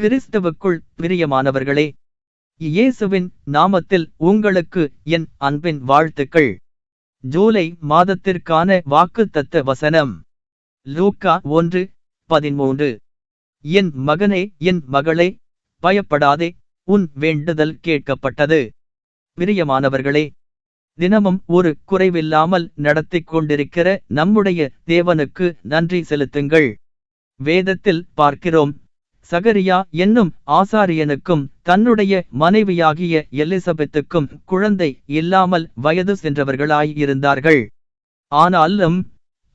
கிறிஸ்துவுக்குள் பிரியமானவர்களே இயேசுவின் நாமத்தில் உங்களுக்கு என் அன்பின் வாழ்த்துக்கள். ஜூலை மாதத்திற்கான வாக்குத்தத்த வசனம். லூக்கா ஒன்று பதிமூன்று. என் மகனே என் மகளே பயப்படாதே உன் வேண்டுதல் கேட்கப்பட்டது. பிரியமானவர்களே தினமும் ஒரு குறைவில்லாமல் நடத்திக் கொண்டிருக்கிற நம்முடைய தேவனுக்கு நன்றி செலுத்துங்கள். வேதத்தில் பார்க்கிறோம் சகரியா என்னும் ஆசாரியனுக்கும் தன்னுடைய மனைவியாகிய எலிசபெத்துக்கும் குழந்தை இல்லாமல் வயது சென்றவர்களாயிருந்தார்கள் ஆனாலும்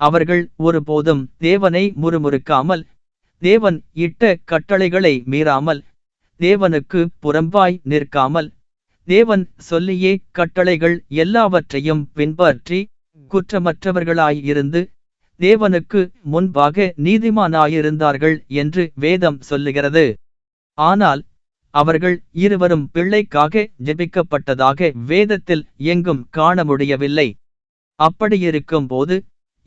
அவர்கள் ஒருபோதும் தேவனை முறுமுறுக்காமல் தேவன் இட்ட கட்டளைகளை மீறாமல் தேவனுக்கு புறம்பாய் நிற்காமல் தேவன் சொல்லியே கட்டளைகள் எல்லாவற்றையும் பின்பற்றி குற்றமற்றவர்களாயிருந்து தேவனுக்கு முன்பாக நீதிமானாயிருந்தார்கள் என்று வேதம் சொல்லுகிறது. ஆனால் அவர்கள் இருவரும் பிள்ளைக்காக ஜெபிக்கப்பட்டதாக வேதத்தில் எங்கும் காண முடியவில்லை. அப்படியிருக்கும் போது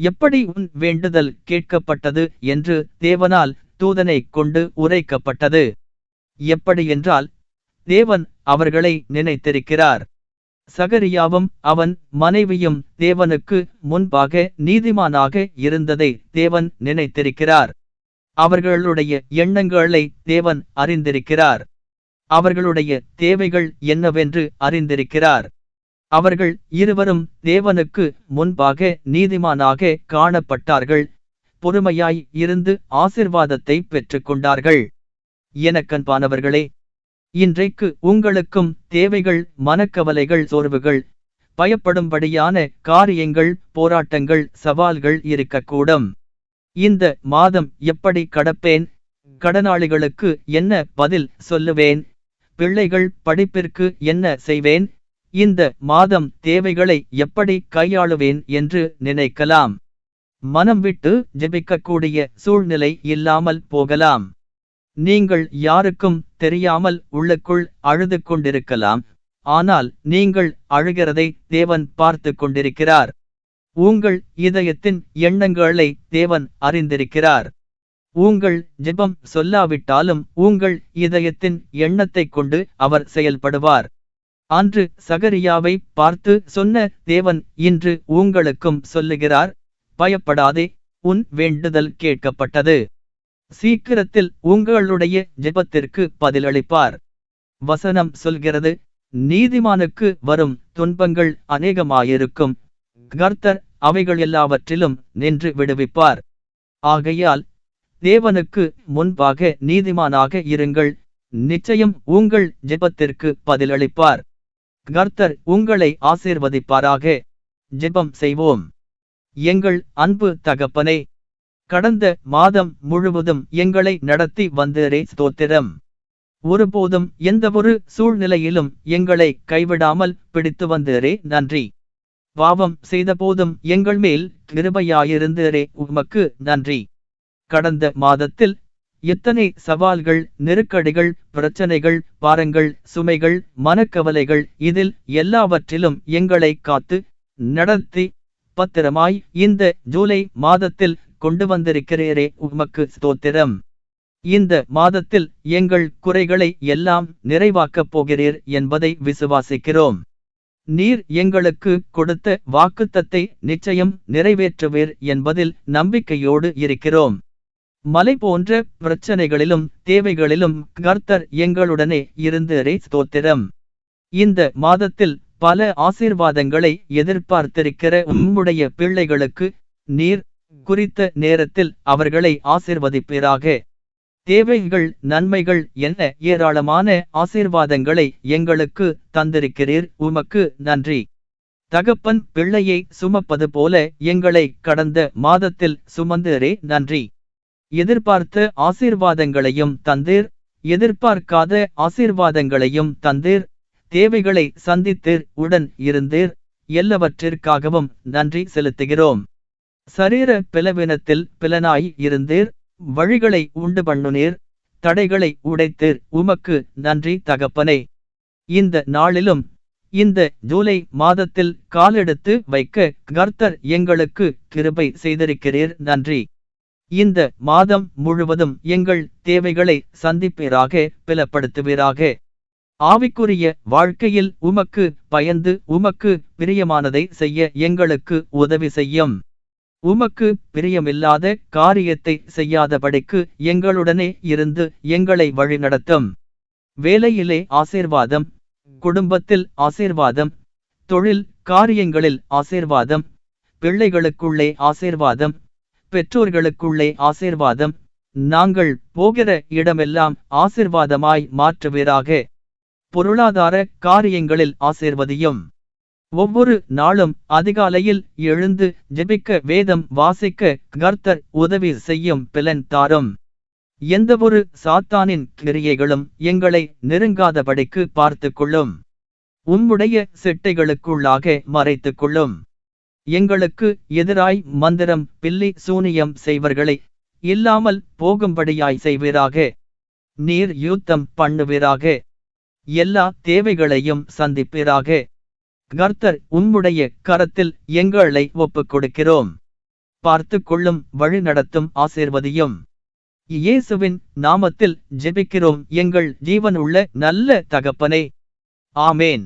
எப்படி உன் வேண்டுதல் கேட்கப்பட்டது என்று தேவனால் தூதனை கொண்டு உரைக்கப்பட்டது? எப்படியென்றால் தேவன் அவர்களை நினைத்திருக்கிறார். சகரியாவும் அவன் மனைவியும் தேவனுக்கு முன்பாக நீதிமானாக இருந்ததை தேவன் நினைத்திருக்கிறார். அவர்களுடைய எண்ணங்களை தேவன் அறிந்திருக்கிறார். அவர்களுடைய தேவைகள் என்னவென்று அறிந்திருக்கிறார். அவர்கள் இருவரும் தேவனுக்கு முன்பாக நீதிமானாக காணப்பட்டார்கள். பொறுமையாய் இருந்து ஆசிர்வாதத்தை பெற்றுக்கொண்டார்கள். எனக்கன்பானவர்களே இன்றைக்கு உங்களுக்கும் தேவைகள் மனக்கவலைகள் சோர்வுகள் பயப்படும்படியான காரியங்கள் போராட்டங்கள் சவால்கள் இருக்கக்கூடும். இந்த மாதம் எப்படி கடப்பேன்? கடனாளிகளுக்கு என்ன பதில் சொல்லுவேன்? பிள்ளைகள் படிப்பிற்கு என்ன செய்வேன்? இந்த மாதம் தேவைகளை எப்படி கையாளுவேன் என்று நினைக்கலாம். மனம் விட்டு ஜெபிக்கக்கூடிய சூழ்நிலை இல்லாமல் போகலாம். நீங்கள் யாருக்கும் தெரியாமல் உள்ளுக்குள் அழுது கொண்டிருக்கலாம். ஆனால் நீங்கள் அழுகிறதை தேவன் பார்த்து கொண்டிருக்கிறார். உங்கள் இதயத்தின் எண்ணங்களை தேவன் அறிந்திருக்கிறார். உங்கள் ஜெபம் சொல்லாவிட்டாலும் உங்கள் இதயத்தின் எண்ணத்தைக் கொண்டு அவர் செயல்படுவார். அன்று சகரியாவை பார்த்து சொன்ன தேவன் இன்று உங்களுக்கும் சொல்லுகிறார் பயப்படாதே உன் வேண்டுதல் கேட்கப்பட்டது. சீக்கிரத்தில் உங்களுடைய ஜெபத்திற்கு பதிலளிப்பார். வசனம் சொல்கிறது நீதிமானுக்கு வரும் துன்பங்கள் அநேகமாயிருக்கும். கர்த்தர் அவைகள் எல்லாவற்றிலும் நின்று விடுவிப்பார். ஆகையால் தேவனுக்கு முன்பாக நீதிமானாக இருங்கள். நிச்சயம் உங்கள் ஜெபத்திற்கு பதிலளிப்பார். கர்த்தர் உங்களை ஆசீர்வதிப்பாராக. ஜெபம் செய்வோம். எங்கள் அன்பு தகப்பனே கடந்த மாதம் முழுவதும் எங்களை நடத்தி வந்தரே ஸ்தோத்திரம். ஒருபோதும் எந்தவொரு சூழ்நிலையிலும் எங்களை கைவிடாமல் பிடித்து வந்தரே நன்றி. பாவம் செய்தபோதும் எங்கள் மேல் கிருபையாயிருந்தரே உமக்கு நன்றி. கடந்த மாதத்தில் எத்தனை சவால்கள் நெருக்கடிகள் பிரச்சனைகள் பாரங்கள் சுமைகள் மனக்கவலைகள் இதில் எல்லாவற்றிலும் எங்களை காத்து நடத்தி பத்திரமாய் இந்த ஜூலை மாதத்தில் கொண்டு வந்திருக்கிறீரே உமக்கு ஸ்தோத்திரம். இந்த மாதத்தில் எங்கள் குறைகளை எல்லாம் நிறைவாக்கப் போகிறீர் என்பதை விசுவாசிக்கிறோம். நீர் எங்களுக்கு கொடுத்த வாக்குத்தத்தை நிச்சயம் நிறைவேற்றுவீர் என்பதில் நம்பிக்கையோடு இருக்கிறோம். மலை போன்ற பிரச்சனைகளிலும் தேவைகளிலும் கர்த்தர் எங்களுடனே இருந்தரே ஸ்தோத்திரம். இந்த மாதத்தில் பல ஆசீர்வாதங்களை எதிர்பார்த்திருக்கிற உம்முடைய பிள்ளைகளுக்கு நீர் குறித்த நேரத்தில் அவர்களை ஆசிர்வதிப்பீராக. தேவைகள் நன்மைகள் என்ன? ஏராளமான ஆசீர்வாதங்களை எங்களுக்கு தந்திருக்கிறீர். உமக்கு நன்றி. தகப்பன் பிள்ளையை சுமப்பது போல எங்களை கடந்த மாதத்தில் சுமந்தரே. நன்றி. எதிர்பார்த்த ஆசீர்வாதங்களையும் தந்தீர். எதிர்பார்க்காத ஆசீர்வாதங்களையும் தந்தீர். தேவைகளை சந்தித்தீர். உடன் இருந்தீர். எல்லாவற்றிற்காகவும் நன்றி செலுத்துகிறோம். சரீர பிளவினத்தில் பிலனாய் இருந்தீர் வழிகளை உண்டு பண்ணுனீர் தடைகளை உடைத்தீர் உமக்கு நன்றி தகப்பனே. இந்த நாளிலும் இந்த ஜூலை மாதத்தில் காலெடுத்து வைக்க கர்த்தர் எங்களுக்கு கிருபை செய்திருக்கிறீர் நன்றி. இந்த மாதம் முழுவதும் எங்கள் தேவைகளை சந்திப்பீராக பிலப்படுத்துவீராக ஆவிக்குரிய வாழ்க்கையில் உமக்கு பயந்து உமக்கு பிரியமானதை செய்ய எங்களுக்கு உதவி செய்யும். உமக்கு பிரியமில்லாத காரியத்தை செய்யாதபடிக்கு எங்களுடனே இருந்து எங்களை வழிநடத்தும். வேலையிலே ஆசீர்வாதம் குடும்பத்தில் ஆசீர்வாதம் தொழில் காரியங்களில் ஆசீர்வாதம் பிள்ளைகளுக்குள்ளே ஆசீர்வாதம் பெற்றோர்களுக்குள்ளே ஆசீர்வாதம் நாங்கள் போகிற இடமெல்லாம் ஆசீர்வாதமாய் மாற்றுவீராக. பொருளாதார காரியங்களில் ஆசீர்வதியும். ஒவ்வொரு நாளும் அதிகாலையில் எழுந்து ஜெபிக்க வேதம் வாசிக்க கர்த்தர் உதவி செய்யும் பிலன் தாரும். எந்தவொரு சாத்தானின் கிரியைகளும் எங்களை நெருங்காதபடிக்கு பார்த்துக் கொள்ளும் உம்முடைய சிட்டைகளுக்குள்ளாக மறைத்துக் கொள்ளும் எங்களுக்கு எதிராய் மந்திரம் பில்லி சூனியம் செய்வர்களை இல்லாமல் போகும்படியாய் செய்வீராக. நீர் யுத்தம் பண்ணுவீராக. எல்லா தேவைகளையும் சந்திப்பீராக. கர்த்தர் உம்முடைய கரத்தில் எங்களை ஒப்புக் கொடுக்கிறோம் பார்த்து கொள்ளும் வழி நடத்தும் ஆசீர்வதியும். இயேசுவின் நாமத்தில் ஜெபிக்கிறோம். எங்கள் ஜீவனுள்ள நல்ல தகப்பனே. ஆமேன்.